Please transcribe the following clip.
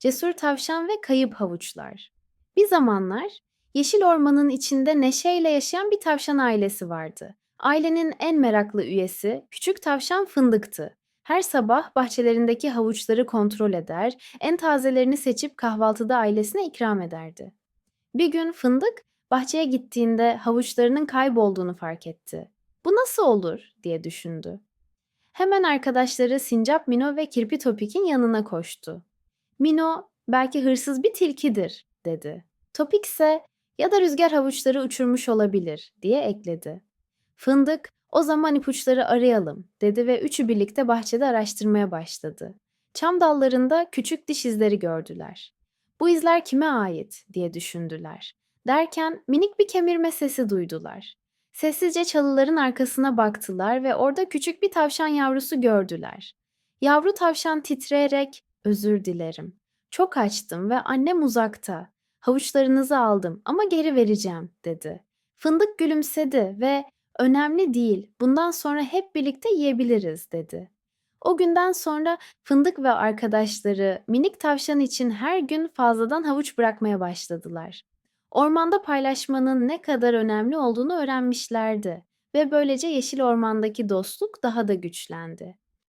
Cesur Tavşan ve Kayıp Havuçlar. Bir zamanlar yeşil ormanın içinde neşeyle yaşayan bir tavşan ailesi vardı. Ailenin en meraklı üyesi küçük tavşan Fındık'tı. Her sabah bahçelerindeki havuçları kontrol eder, en tazelerini seçip kahvaltıda ailesine ikram ederdi. Bir gün Fındık bahçeye gittiğinde havuçlarının kaybolduğunu fark etti. Bu nasıl olur diye düşündü. Hemen arkadaşları Sincap Mino ve Kirpi Topik'in yanına koştu. Mino, belki hırsız bir tilkidir, dedi. Topik ise ya da rüzgar havuçları uçurmuş olabilir, diye ekledi. Fındık, o zaman ipuçları arayalım, dedi ve üçü birlikte bahçede araştırmaya başladı. Çam dallarında küçük diş izleri gördüler. Bu izler kime ait, diye düşündüler. Derken minik bir kemirme sesi duydular. Sessizce çalıların arkasına baktılar ve orada küçük bir tavşan yavrusu gördüler. Yavru tavşan titreyerek "Özür dilerim. Çok açtım ve annem uzakta. Havuçlarınızı aldım ama geri vereceğim." dedi. Fındık gülümsedi ve "Önemli değil. Bundan sonra hep birlikte yiyebiliriz." dedi. O günden sonra Fındık ve arkadaşları minik tavşan için her gün fazladan havuç bırakmaya başladılar. Ormanda paylaşmanın ne kadar önemli olduğunu öğrenmişlerdi ve böylece yeşil ormandaki dostluk daha da güçlendi.